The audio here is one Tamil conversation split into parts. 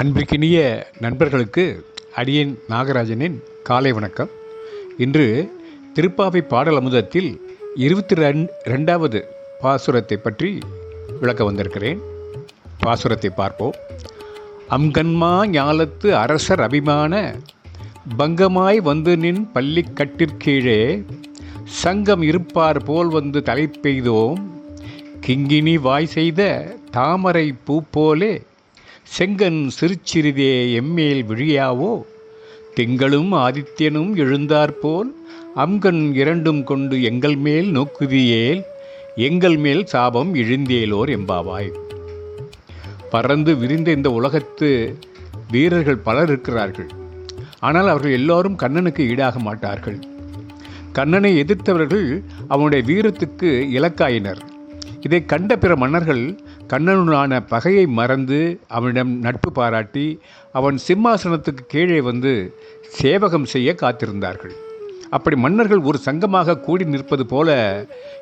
அன்பிற்கினிய நண்பர்களுக்கு அடியேன் நாகராஜனின் காலை வணக்கம். இன்று திருப்பாவை பாடல் அமுதத்தில் இருபத்தி ரெண் ரெண்டாவது பாசுரத்தை பற்றி விளக்க வந்திருக்கிறேன். பாசுரத்தை பார்ப்போம். அம்கன்மா ஞாலத்து அரசர் அபிமான பங்கமாய் வந்து நின் பள்ளிக்கட்டிற்கீழே சங்கம் இருப்பார் போல் வந்து தலை பெய்தோம். கிங்கினி வாய் செய்த தாமரை பூ போலே செங்கன் சிறுச்சிறிதே எம்மேல் விழியாவோ? திங்களும் ஆதித்யனும் எழுந்தாற்போல் அம்கண் இரண்டும் கொண்டு எங்கள் மேல் நோக்குதியேல் எங்கள் மேல் சாபம் இழிந்தேலோர் எம்பாவாய் பறந்து விரிந்த இந்த உலகத்து வீரர்கள் பலர் இருக்கிறார்கள். ஆனால் அவர்கள் எல்லோரும் கண்ணனுக்கு ஈடாக மாட்டார்கள். கண்ணனை எதிர்த்தவர்கள் அவனுடைய வீரத்துக்கு இலக்காயினர். இதை கண்ட பிற மன்னர்கள் கண்ணனுடனான பகையை மறந்து அவனிடம் நட்பு பாராட்டி அவன் சிம்மாசனத்துக்கு கீழே வந்து சேவகம் செய்ய காத்திருந்தார்கள். அப்படி மன்னர்கள் ஒரு சங்கமாக கூடி நிற்பது போல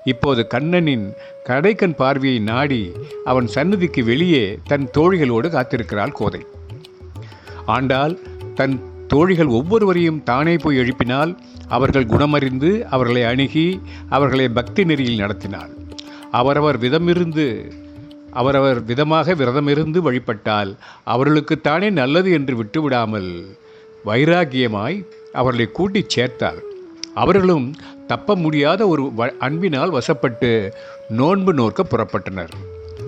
இப்போது கண்ணனின் கடைக்கண் பார்வையை நாடி அவன் சன்னதிக்கு வெளியே தன் தோழிகளோடு காத்திருக்கிறாள் கோதை. ஆண்டால் தன் தோழிகள் ஒவ்வொருவரையும் தானே போய் எழுப்பினால் அவர்கள் குணமறிந்து அவர்களை அணுகி அவர்களை பக்தி நெறியில் நடத்தினாள். அவரவர் விதமிருந்து அவரவர் விதமாக விரதமிருந்து வழிபட்டால் அவர்களுக்குத்தானே நல்லது என்று விட்டுவிடாமல் வைராகியமாய் அவர்களை கூட்டிச் சேர்த்தார். அவர்களும் தப்ப முடியாத ஒரு வ அன்பினால் வசப்பட்டு நோன்பு நோக்க புறப்பட்டனர்.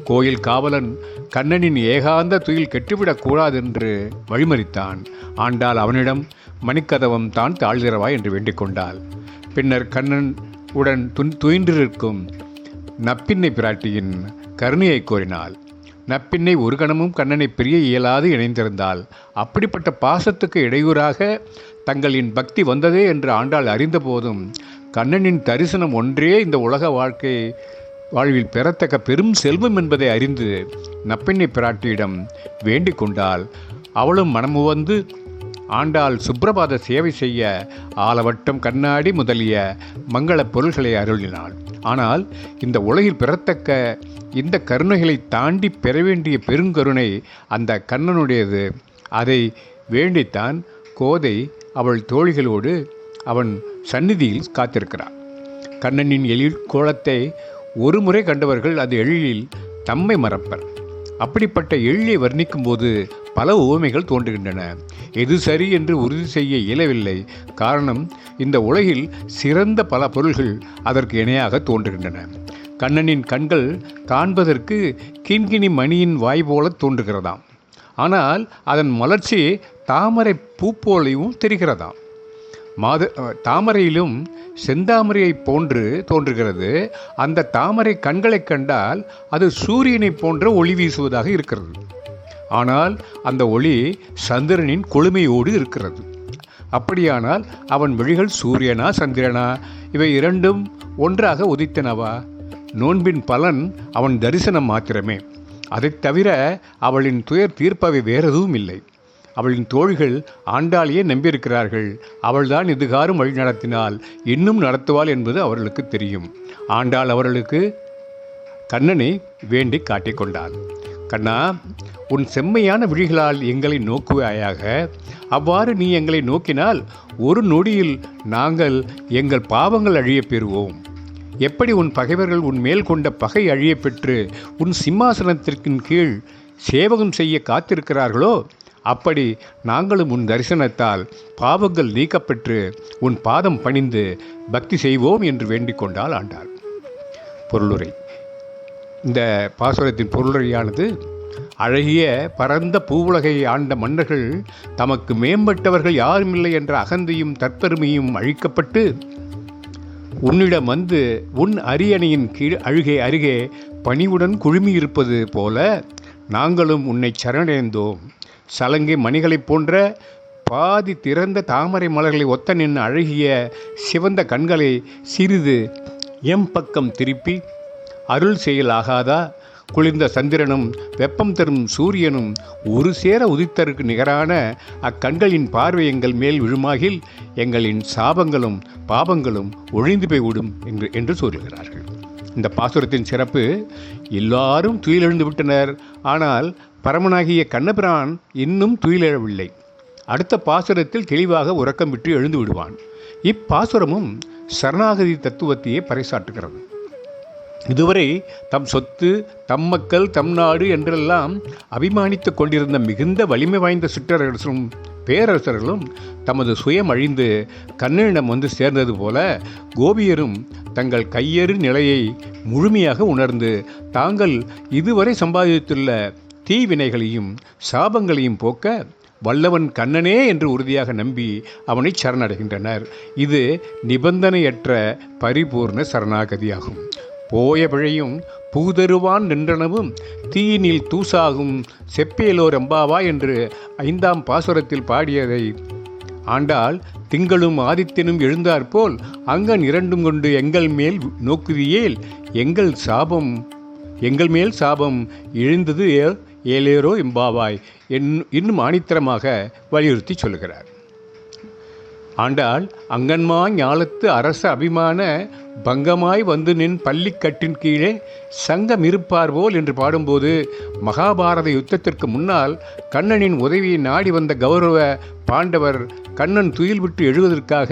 கோயில் காவலன் கண்ணனின் ஏகாந்த துயில் கெட்டுவிடக்கூடாது என்று வழிமறித்தான். ஆண்டால் அவனிடம் மணிக்கதவம் தான் தாழ்கிறவா என்று வேண்டிக்கொண்டாள் பின்னர் கண்ணன் உடன் துன் துயின்றிருக்கும் நப்பின்னை பிராட்டியின் கருணையை கோரினாள். நப்பின்னை ஒரு கணமும் கண்ணனை பிரிய இயலாது இணைந்திருந்தால் அப்படிப்பட்ட பாசத்துக்கு இடையூறாக தங்களின் பக்தி வந்ததே என்று ஆண்டாள் அறிந்தபோதும் கண்ணனின் தரிசனம் ஒன்றே இந்த உலக வாழ்க்கை வாழ்வில் பெறத்தக்க பெரும் செல்வம் என்பதை அறிந்து நப்பின்னை பிராட்டியிடம் வேண்டிக் கொண்டால் அவளும் மனமுவந்து ஆண்டாள் சுப்பிரபாத சேவை செய்ய ஆலவட்டம் கண்ணாடி முதலிய மங்கள பொருள்களை அருளினாள். ஆனால் இந்த உலகில் பெறத்தக்க இந்த கருணைகளை தாண்டி பெற வேண்டிய பெருங்கருணை அந்த கண்ணனுடையது. அதை வேண்டித்தான் கோதை அவள் தோழிகளோடு அவன் சந்நிதியில் காத்திருக்கிறான் கண்ணனின் எழில் கோலத்தை ஒரு முறை கண்டவர்கள் அது எழிலில் தம்மை மறப்பர். அப்படிப்பட்ட எழிலை வர்ணிக்கும்போது பல உவமைகள் தோன்றுகின்றன. எது சரி என்று உறுதி செய்ய இயலவில்லை. காரணம் இந்த உலகில் சிறந்த பல பொருள்கள் அதற்கு இணையாக தோன்றுகின்றன. கண்ணனின் கண்கள் காண்பதற்கு கிண்கிணி மணியின் வாய் போல தோன்றுகிறதாம். ஆனால் அதன் மலர்ச்சி தாமரை பூ போலையும் தெரிகிறதாம். மாத தாமரையிலும் செந்தாமரையை போன்று தோன்றுகிறது. அந்த தாமரை கண்களைக் கண்டால் அது சூரியனைப் போன்ற ஒளி வீசுவதாக இருக்கிறது. ஆனால் அந்த ஒளி சந்திரனின் கொழுமையோடு இருக்கிறது. அப்படியானால் அவன் விழிகள் சூரியனா சந்திரனா? இவை இரண்டும் ஒன்றாக உதித்தனவா? நோன்பின் பலன் அவன் தரிசனம் மாத்திரமே. அதைத் தவிர அவளின் துயர் தீர்ப்பவை வேறெதுவும் இல்லை. அவளின் தோழிகள் ஆண்டாலேயே நம்பியிருக்கிறார்கள். அவள்தான் இதுகாரும் வழி நடத்தினால் இன்னும் நடத்துவாள் என்பது அவர்களுக்கு தெரியும். ஆண்டாள் அவர்களுக்கு கண்ணனை வேண்டி காட்டிக்கொண்டாள் கண்ணா உன் செம்மையான விழிகளால் எங்களை நோக்குவாயாக. அவ்வாறு நீ எங்களை நோக்கினால் ஒரு நொடியில் நாங்கள் எங்கள் பாவங்கள் அழியப் பெறுவோம். எப்படி உன் பகைவர்கள் உன் மேல் கொண்ட பகை அழியப்பெற்று உன் சிம்மாசனத்திற்கின் கீழ் சேவகம் செய்ய காத்திருக்கிறார்களோ அப்படி நாங்களும் உன் தரிசனத்தால் பாவங்கள் நீக்கப்பெற்று உன் பாதம் பணிந்து பக்தி செய்வோம் என்று வேண்டிக் கொண்டால் ஆண்டாள். பொருளுரை. இந்த பாசுரத்தின் பொருளியானது அழகிய பரந்த பூவுலகை ஆண்ட மன்னர்கள் தமக்கு மேம்பட்டவர்கள் யாருமில்லை என்ற அகந்தையும் தற்பெருமையும் அழிக்கப்பட்டு உன்னிடம் வந்து உன் அரியணையின் கீழ் அழுகே அருகே பணிவுடன் குழுமியிருப்பது போல நாங்களும் உன்னை சரணடைந்தோம். சலங்கை மணிகளைப் போன்ற பாதி திறந்த தாமரை மலர்களை ஒத்த நின்று அழகிய சிவந்த கண்களை சிறிது எம் பக்கம் திருப்பி அருள் செயலாகாதா? குளிர்ந்த சந்திரனும் வெப்பம் தரும் சூரியனும் ஒரு சேர உதித்தருக்கு நிகரான அக்கண்களின் பார்வை எங்கள் மேல் விழுமாகில் எங்களின் சாபங்களும் பாபங்களும் ஒழிந்து போய்விடும் என்று என்று சொல்கிறார்கள். இந்த பாசுரத்தின் சிறப்பு எல்லாரும் துயிலெழுந்து விட்டனர். ஆனால் பரமனாகிய கண்ணபிரான் இன்னும் துயிலெழவில்லை. அடுத்த பாசுரத்தில் தெளிவாக உறக்கம் விட்டு எழுந்து விடுவான். இப்பாசுரமும் சரணாகதி தத்துவத்தையே பறைசாற்றுகிறது. இதுவரை தம் சொத்து தம் மக்கள் தம் நாடு என்றெல்லாம் அபிமானித்து கொண்டிருந்த மிகுந்த வலிமை வாய்ந்த சிற்றரசரும் பேரரசர்களும் தமது சுயம் அழிந்து கண்ணனிடம் வந்து சேர்ந்தது போல கோபியரும் தங்கள் கையறு நிலையை முழுமையாக உணர்ந்து தாங்கள் இதுவரை சம்பாதித்துள்ள தீவினைகளையும் சாபங்களையும் போக்க வல்லவன் கண்ணனே என்று உறுதியாக நம்பி அவனை சரணடைகின்றனர். இது நிபந்தனையற்ற பரிபூர்ண சரணாகதியாகும். போய பிழையும் பூதருவான் நின்றனவும் தீயினில் தூசாகும் செப்பேலோர் எம்பாவா என்று ஐந்தாம் பாசுரத்தில் பாடியதை. ஆண்டால் திங்களும் ஆதித்தனும் எழுந்தாற்போல் அங்கன் இரண்டும் கொண்டு எங்கள் மேல் நோக்குதியேல் எங்கள் சாபம் எங்கள் மேல் சாபம் எழுந்தது ஏ- ஏலேரோ எம்பாவாய். என் இன்னும் ஆணித்தரமாக வலியுறுத்தி சொல்லுகிறார். ஆண்டாள் அங்கன்மா ஞாலத்து அரச அபிமான பங்கமாய் வந்து நின் பள்ளிக்கட்டின் கீழே சங்கம் இருப்பார் போல் என்று பாடும்போது மகாபாரத யுத்தத்திற்கு முன்னால் கண்ணனின் உதவியை நாடி வந்த கௌரவ பாண்டவர் கண்ணன் துயில் விட்டு எழுவதற்காக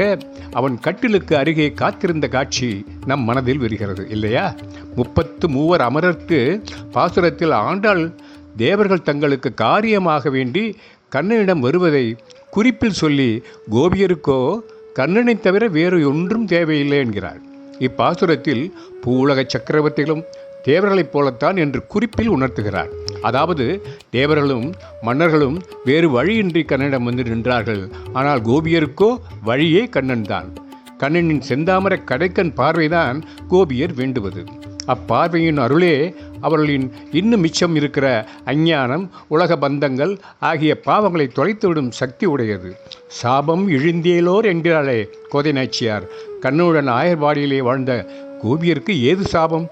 அவன் கட்டிலுக்கு அருகே காத்திருந்த காட்சி நம் மனதில் வருகிறது இல்லையா? முப்பத்து மூவர் அமரர்க்கு பாசுரத்தில் ஆண்டாள் தேவர்கள் தங்களுக்கு காரியமாக வேண்டி கண்ணனிடம் வருவதை குறிப்பில் சொல்லி கோபியருக்கோ கண்ணனைத் தவிர வேறு ஒன்றும் தேவையில்லை என்கிறார் இப்பாசுரத்தில் பூலக சக்கரவர்த்திகளும் தேவர்களைப் போலத்தான் என்று குறிப்பில் உணர்த்துகிறார். அதாவது தேவர்களும் மன்னர்களும் வேறு வழியின்றி கண்ணனிடம் வந்து நின்றார்கள். ஆனால் கோபியருக்கோ வழியே கண்ணன் தான். கண்ணனின் செந்தாமர கடைக்கன் பார்வைதான் கோபியர் வேண்டுவது. அப்பார்வையின் அருளே அவர்களின் இன்னும் மிச்சம் இருக்கிற அஞ்ஞானம் உலக பந்தங்கள் ஆகிய பாவங்களை தொலைத்துவிடும் சக்தி உடையது. சாபம் இழிந்தேலோர் என்கிறாளே கோதை நாச்சியார். கண்ணனுடன் ஆயர்வாடியிலே வாழ்ந்த கோபியருக்கு ஏது சாபம்?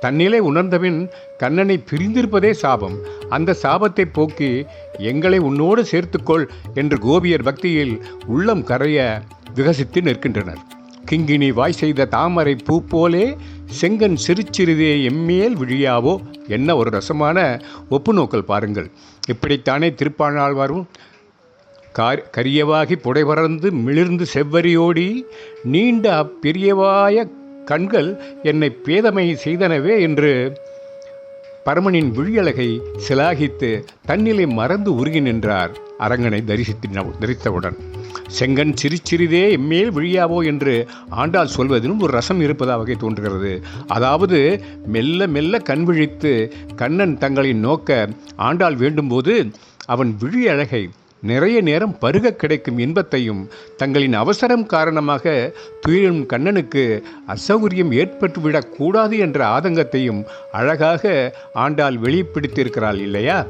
தன்னிலை உணர்ந்தபின் கண்ணனை பிரிந்திருப்பதே சாபம். அந்த சாபத்தை போக்கி எங்களை உன்னோடு சேர்த்துக்கொள் என்று கோபியர் பக்தியில் உள்ளம் கரைய விகசித்து நிற்கின்றனர். கிங்கினி வாய் செய்த தாமரை பூ போலே செங்கன் சிறுச்சிறிதே எம்மேல் விழியாவோ என்ன ஒரு ரசமான ஒப்புநோக்கல் பாருங்கள். இப்படித்தானே திருப்பாணாழ்வாரும் கார் கரியவாகி புடைபறந்து மிளிர்ந்து செவ்வரியோடி நீண்ட அப்பெரியவாய கண்கள் என்னை பேதமை செய்தனவே என்று பரமனின் விழியழகை சிலாகித்து தன்னிலை மறந்து உருகி நின்றார். அரங்கனை தரிசித்தின தரித்தவுடன். செங்கன் சிறிச்சிறிதே எம்மேல் விழியாவோ என்று ஆண்டாள் சொல்வதிலும் ஒரு ரசம் இருப்பதாக தோன்றுகிறது. அதாவது மெல்ல மெல்ல கண் விழித்து கண்ணன் தங்களை நோக்க ஆண்டாள் வேண்டும்போது அவன் விழி அழகை நிறைய நேரம் பருக கிடைக்கும் இன்பத்தையும் தங்களின் அவசரம் காரணமாக துயிலும் கண்ணனுக்கு அசௌகரியம் ஏற்பட்டுவிடக் கூடாது என்ற ஆதங்கத்தையும் அழகாக ஆண்டாள் வெளிப்படுத்தியிருக்கிறாள் இல்லையா?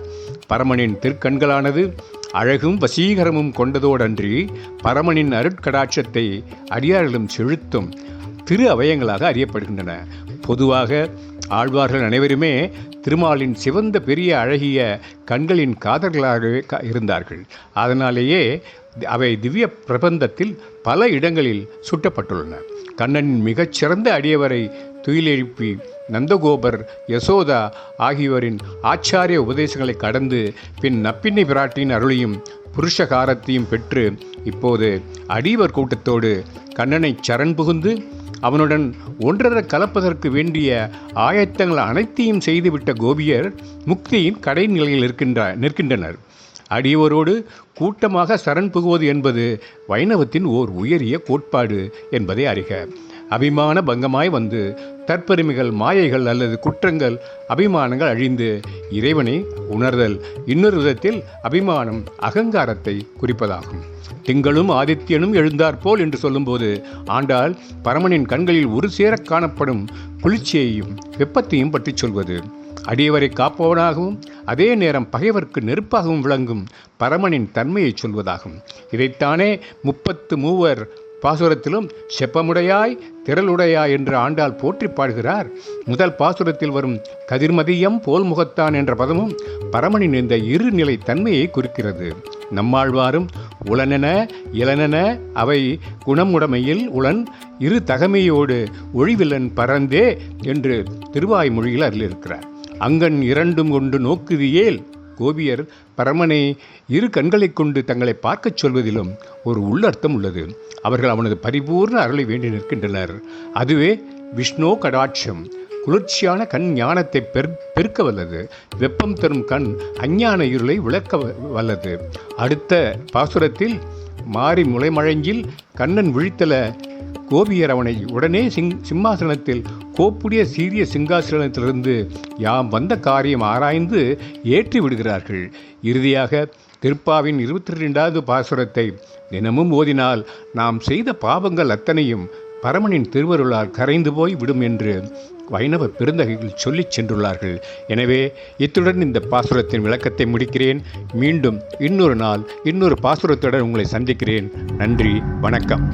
பரமனின் திருக்கண்களானது அழகும் வசீகரமும் கொண்டதோடன்றி பரமனின் அருட்கடாட்சத்தை அடியார்களும் செலுத்தும் திரு அவயங்களாக அறியப்படுகின்றன. பொதுவாக ஆழ்வார்கள் அனைவருமே திருமாலின் சிவந்த பெரிய அழகிய கண்களின் காதல்களாகவே இருந்தார்கள். அதனாலேயே அவை திவ்ய பிரபந்தத்தில் பல இடங்களில் சுட்டப்பட்டுள்ளன. கண்ணனின் மிகச்சிறந்த அடியவரை துயிலெழுப்பி நந்தகோபர் யசோதா ஆகியோரின் ஆச்சாரிய உபதேசங்களை கடந்து பின் நப்பின்னி பிராட்டியின் அருளையும் புருஷகாரத்தையும் பெற்று இப்போது அடியவர் கூட்டத்தோடு கண்ணனை சரண் புகுந்து அவனுடன் ஒன்றர கலப்பதற்கு வேண்டிய ஆயத்தங்கள் அனைத்தையும் செய்துவிட்ட கோபியர் முக்தியின் கடை நிலையில் இருக்கின்ற நிற்கின்றனர். அடியோரோடு கூட்டமாக சரண் புகுவது என்பது வைணவத்தின் ஓர் உயரிய கோட்பாடு என்பதை அறிக. அபிமான பங்கமாய் வந்து தற்பெருமைகள் மாயைகள் அல்லது குற்றங்கள் அபிமானங்கள் அழிந்து இறைவனை உணர்தல். இன்னொரு விதத்தில் அபிமானம் அகங்காரத்தை குறிப்பதாகும். திங்களும் ஆதித்யனும் எழுந்தாற்போல் என்று சொல்லும்போது ஆண்டால் பரமனின் கண்களில் ஒரு சேர காணப்படும் குளிர்ச்சியையும் வெப்பத்தையும் பற்றி சொல்வது. அடியவரை காப்பவனாகவும் அதே நேரம் பகைவர்க்கு நெருப்பாகவும் விளங்கும் பரமனின் தன்மையை சொல்வதாகும். இதைத்தானே முப்பத்து மூவர் பாசுரத்திலும் செப்பமுடையாய் திரளுடையாய் என்று ஆண்டாள் போற்றி பாடுகிறார். முதல் பாசுரத்தில் வரும் கதிர்மதியம் போல் முகத்தான் என்ற பதமும் பரமனின் இந்த இருநிலை தன்மையை குறிக்கிறது. நம்மாழ்வாரும் உளனென இளனென அவை குணமுடைமையில் உளன் இரு தகமையோடு ஒழிவிலன் பறந்தே என்று திருவாய்மொழியில் அருளிருக்கிறார் அங்கன் இரண்டும் கொண்டு நோக்குதியேல் கோபியர் பரமனை இரு கண்களைக் கொண்டு தங்களை பார்க்கச் சொல்வதிலும் ஒரு உள்ளர்த்தம் உள்ளது. அவர்கள் அவனது பரிபூர்ண அருளை வேண்டி நிற்கின்றனர். அதுவே விஷ்ணோ கடாட்சம். குளிர்ச்சியான கண் ஞானத்தை பெரு பெருக்க வல்லது. வெப்பம் தரும் கண் அஞ்ஞான இருளை விளக்க வ- வல்லது. அடுத்த பாசுரத்தில் மாறி முளைமழஞ்சில் கண்ணன் விழித்தல கோபியர் அவனை உடனே சிங் சிம்மாசனத்தில் கோப்புடைய சீரிய சிங்காசனத்திலிருந்து யாம் வந்த காரியம் ஆராய்ந்து ஏற்றி விடுகிறார்கள். இறுதியாக திருப்பாவின் இருபத்தி ரெண்டாவது பாசுரத்தை தினமும் ஓதினால் நாம் செய்த பாவங்கள் அத்தனையும் பரமனின் திருவருளால் கரைந்து போய் விடும் என்று வைணவ பெருந்தகையில் சொல்லிச் சென்றுள்ளார்கள். எனவே இத்துடன் இந்த பாசுரத்தின் விளக்கத்தை முடிக்கிறேன். மீண்டும் இன்னொரு நாள் இன்னொரு பாசுரத்துடன் உங்களை சந்திக்கிறேன். நன்றி வணக்கம்.